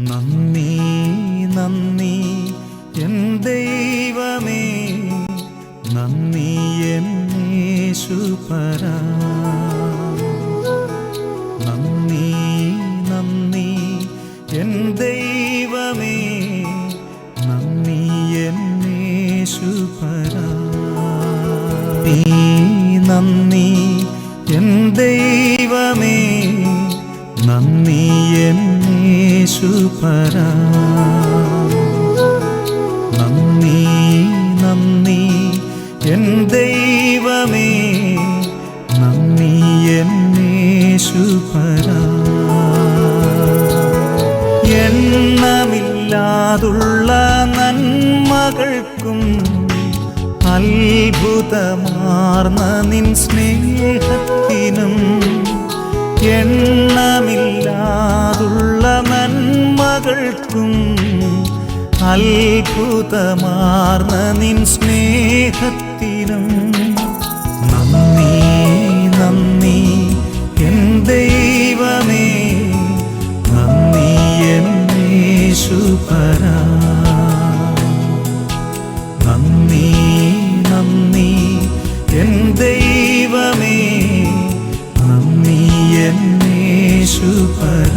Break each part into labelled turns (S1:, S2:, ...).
S1: നന്ദി നന്ദി എൻ ദൈവമേ. നന്ദി എന്നേശുപര നന്ദി നന്ദി എൻ ദൈവമേ. നന്ദി എന്നേശുപര നീ നന്ദി എന്നേശുപര നന്ദി നന്ദി എൻ ദൈവമേ. നന്ദി എന്നേശുപര എണ്ണമില്ലാതുള്ള നന്മകൾക്കും അത്ഭുതമാർന്ന നിൻ സ്നേഹത്തിനും നന്മകൾക്കും അത്ഭുതമാർന്ന നിൻ സ്നേഹത്തിനും. നന്ദി നന്ദി എൻ ദൈവമേ. നന്ദി എന്നേശുപര നന്ദി നന്ദി എൻ ദൈവമേ. നന്ദി എന്നേശുപര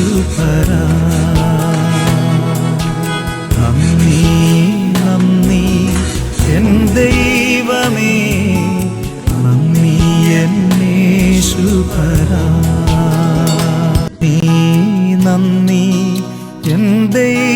S1: യേശുപര നന്ദി നന്ദി എൻ ദൈവമേ. നന്ദി എന്നേശുപര നീ നന്ദി എൻ ദൈവമേ